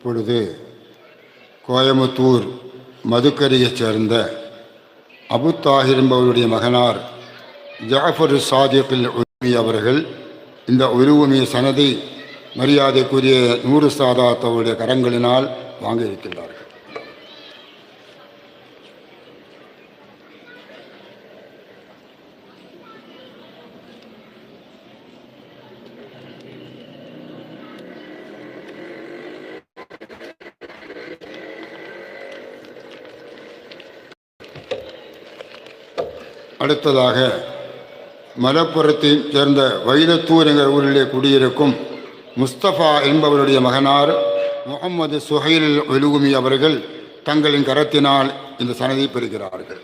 இப்பொழுது கோயமுத்தூர் மதுக்கரியைச் சேர்ந்த அபு தாஹிர் என்பவருடைய மகனார் ஜாஃபர் சாதிக்கில் உருவிய அவர்கள் இந்த உருவமிய சனதை மரியாதைக்குரிய நூறு சாதாத்தவருடைய கரங்களினால் வாங்க இருக்கின்றார்கள் அடுத்ததாக மலப்புறத்தை சேர்ந்த வைலத்தூர் என்ற ஊரிலே குடியிருக்கும் முஸ்தபா என்பவருடைய மகனார் முகமது சுஹைல் ஒலுகுமி அவர்கள் தங்களின் கரத்தினால் இந்த சனதை பெறுகிறார்கள்.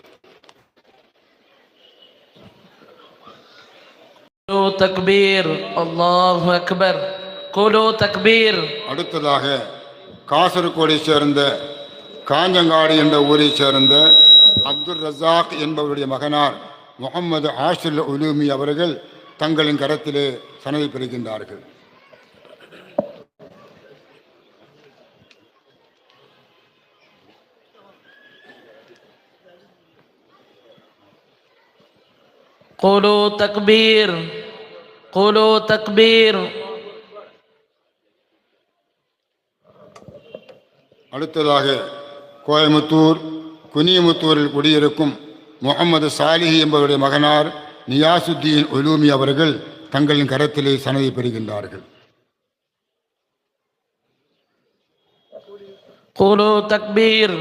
தக்பீர் அக்பர். கோலோ தக்பீர். அடுத்ததாக காசர்கோடை சேர்ந்த காஞ்சங்காடு என்ற ஊரை சேர்ந்த அப்துல் ரசாக் என்பவருடைய மகனார் முகமது ஆஷில் உலூமி அவர்கள் தங்களின் கரத்திலே சனதை பெறுகின்றார்கள் قولوا تكبير قولوا تكبير அடுத்ததாக கோயமுத்தூர் குனியமுத்தூரில் குடியிருக்கும் முகமது சாலிஹி என்பவருடைய மகனார் நியாசுத்தீன் ஒலூமி அவர்கள் தங்களின் கரத்திலே சனதி பெறுகின்றார்கள். கோலோ தக்பீர்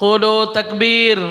கோலோ தக்பீர்.